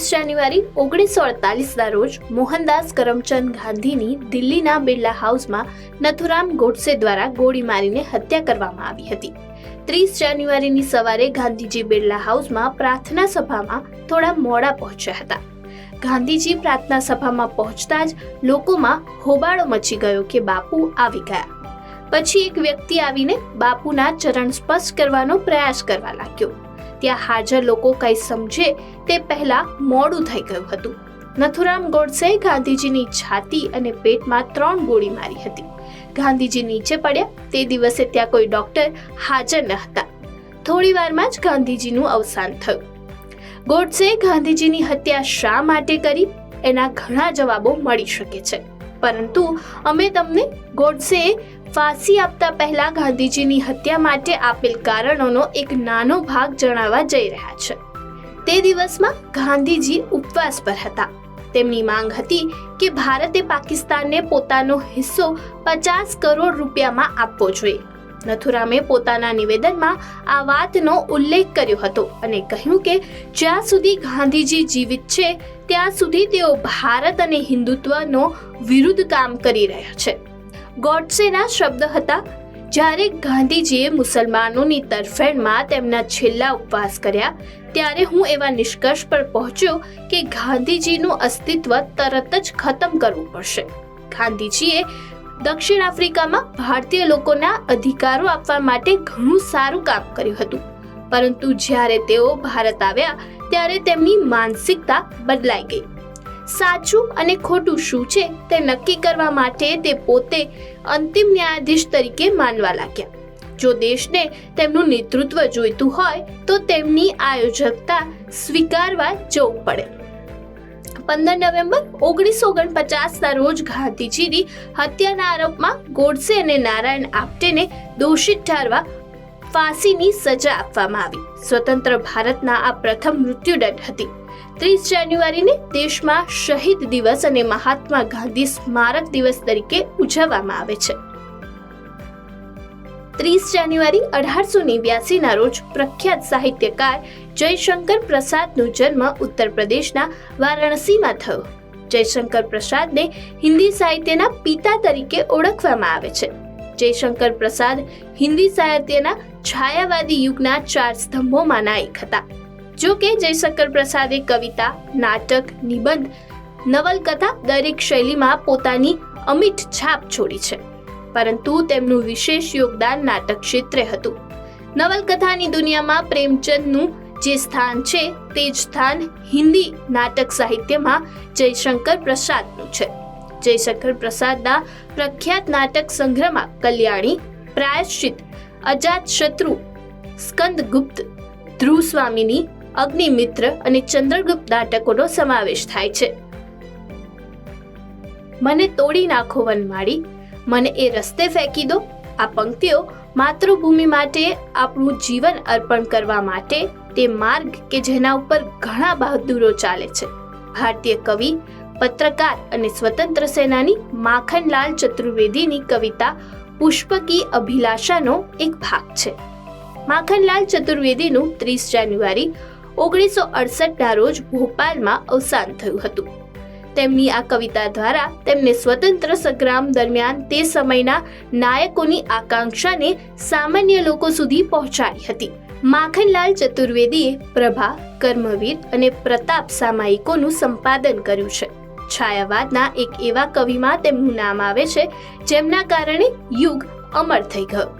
ત્રીસ જાન્યુઆરી ઓગણીસો અડતાલીસના રોજ મોહનદાસ કરમચંદ ગાંધીની દિલ્હીના બિરલા હાઉસમાં નથુરામ ગોડસે દ્વારા ગોળી મારીને હત્યા કરવામાં આવી હતી. ત્રીસ જાન્યુઆરીની સવારે ગાંધીજી બિરલા હાઉસમાં પ્રાર્થના સભામાં થોડા મોડા પહોંચ્યા હતા. ગાંધીજી પ્રાર્થના સભામાં પહોંચતા જ લોકોમાં હોબાળો મચી ગયો કે બાપુ આવી ગયા. પછી એક વ્યક્તિ આવીને બાપુના ચરણ સ્પર્શ કરવાનો પ્રયાસ કરવા લાગ્યો. ત્યાં હાજર લોકો કંઈ સમજે તે પહેલા મોડું થઈ ગયું હતું. નથુરામ ગોડસે ગાંધીજીની છાતી અને પેટમાં ત્રણ ગોળી મારી હતી. ગાંધીજી નીચે પડ્યા. તે દિવસે ત્યાં કોઈ ડોક્ટર હાજર ન હતા. થોડી વારમાં જ ગાંધીજીનું અવસાન થયું. ગોડસે ગાંધીજીની હત્યા શા માટે કરી? એના ઘણા જવાબો મળી શકે છે. પરંતુ અમે તમને ગોડસે ફાંસી આપતા પહેલા ગાંધીજીની હત્યા માટે આપેલ કારણોનો એક નાનો ભાગ જણાવવા જઈ રહ્યા છે. તે દિવસમાં ગાંધીજી ઉપવાસ પર હતા. તેમની માંગ હતી કે ભારતે પાકિસ્તાનને પોતાનો હિસ્સો પચાસ કરોડ રૂપિયામાં આપવો જોઈએ. નથુરામે પોતાના નિવેદનમાં આ વાતનો ઉલ્લેખ કર્યો હતો અને કહ્યું કે જ્યાં સુધી ગાંધીજી જીવિત છે, ત્યાં સુધી તેઓ ભારત અને હિન્દુત્વનો વિરુદ્ધ કામ કરી રહ્યા છે. ગોડસેના શબ્દ હતા. જ્યારે ગાંધીજીએ મુસલમાનોની તરફેણમાં તેમના છેલ્લા ઉપવાસ કર્યા, ત્યારે હું એવા નિષ્કર્ષ પર પહોંચ્યો કે ગાંધીજીનું અસ્તિત્વ તરત જ ખતમ કરવું પડશે. ગાંધીજીએ દક્ષિણ આફ્રિકામાં ભારતીય લોકોના અધિકારો આપવા માટે ઘણું સારું કામ કર્યું હતું. પરંતુ જ્યારે તેઓ ભારત આવ્યા, ત્યારે તેમની માનસિકતા બદલાઈ ગઈ. સાચું અને ખોટું શું છે તે નક્કી કરવા માટે તે પોતે અંતિમ ન્યાયાધીશ તરીકે માનવા લાગ્યા. જો દેશને તેમનું નેતૃત્વ જોઈતું હોય, તો તેમની આયોજકતા સ્વીકારવા જવું પડે. પંદર નવેમ્બર ઓગણીસો ઓગણપચાસના રોજ ગાંધીજીની હત્યાના આરોપમાં ગોડસે અને નારાયણ આપટેને દોષિત ઠારવા ફાંસીની સજા આપવામાં આવી. સ્વતંત્ર ભારતના આ પ્રથમ મૃત્યુદંડ હતી. ત્રીસ જાન્યુઆરીને દેશમાં શહીદ દિવસ અને મહાત્મા ગાંધી સ્મારક દિવસ તરીકે ઉજવવામાં આવે છે. ત્રીસ જાન્યુઆરી અઢારસો નેવ્યાસીના રોજ પ્રખ્યાત સાહિત્યકાર જયશંકર પ્રસાદનો જન્મ ઉત્તર પ્રદેશના વારાણસીમાં થયો. જયશંકર પ્રસાદને હિન્દી સાહિત્યના પિતા તરીકે ઓળખવામાં આવે છે. જયશંકર પ્રસાદ હિન્દી સાહિત્યના છાયાવાદી યુગના ચાર સ્તંભોમાંના એક હતા. જો કે જયશંકર પ્રસાદે કવિતા, નાટક, નિબંધ, નવલકથા દરેક શૈલીમાં પોતાની અમિટ છાપ છોડી છે. પરંતુ તેમનું વિશેષ યોગદાન નાટક ક્ષેત્રે હતું. નવલકથાની દુનિયામાં પ્રેમચંદનું જે સ્થાન છે, તે જ સ્થાન હિન્દી નાટક સાહિત્યમાં જયશંકર પ્રસાદનું છે. જયશંકર પ્રસાદના પ્રખ્યાત નાટક સંગ્રહમાં કલ્યાણી, પ્રાયશ્ચિત અજાત શત્રુ સ્કંદગુપ્ત ધ્રુવ સ્વામીની અગ્નિમિત્ર અને ચંદ્રગુપ્ત નાટકોનો સમાવેશ થાય છે. મને તોડી નાખો વનમાળી, મને એ રસ્તે ફેંકી દો. આ પંક્તિઓ માતૃભૂમિ માટે, આપણું જીવન અર્પણ કરવા માટે, તે માર્ગ કે જેના ઉપર ઘણા બહાદુરો ચાલે છે. ભારતીય કવિ, પત્રકાર અને સ્વતંત્ર સેનાની માખનલાલ ચતુર્વેદીની કવિતા પુષ્પકી અભિલાષાનો એક ભાગ છે. માખનલાલ ચતુર્વેદીનું ત્રીસ જાન્યુઆરી ઓગણીસો અડસઠના રોજ ભોપાલમાં અવસાન થયું હતું. તેમની આ કવિતા દ્વારા તેમને સ્વતંત્ર સંગ્રામ દરમિયાન તે સમયના નાયકોની આકાંક્ષાને સામાન્ય લોકો સુધી પહોંચાડી હતી. માખનલાલ ચતુર્વેદીએ પ્રભા, કર્મવીર અને પ્રતાપ સામાયિકોનું સંપાદન કર્યું છે. છાયાવાદના એક એવા કવિમાં તેમનું નામ આવે છે, જેમના કારણે યુગ અમર થઈ ગયો.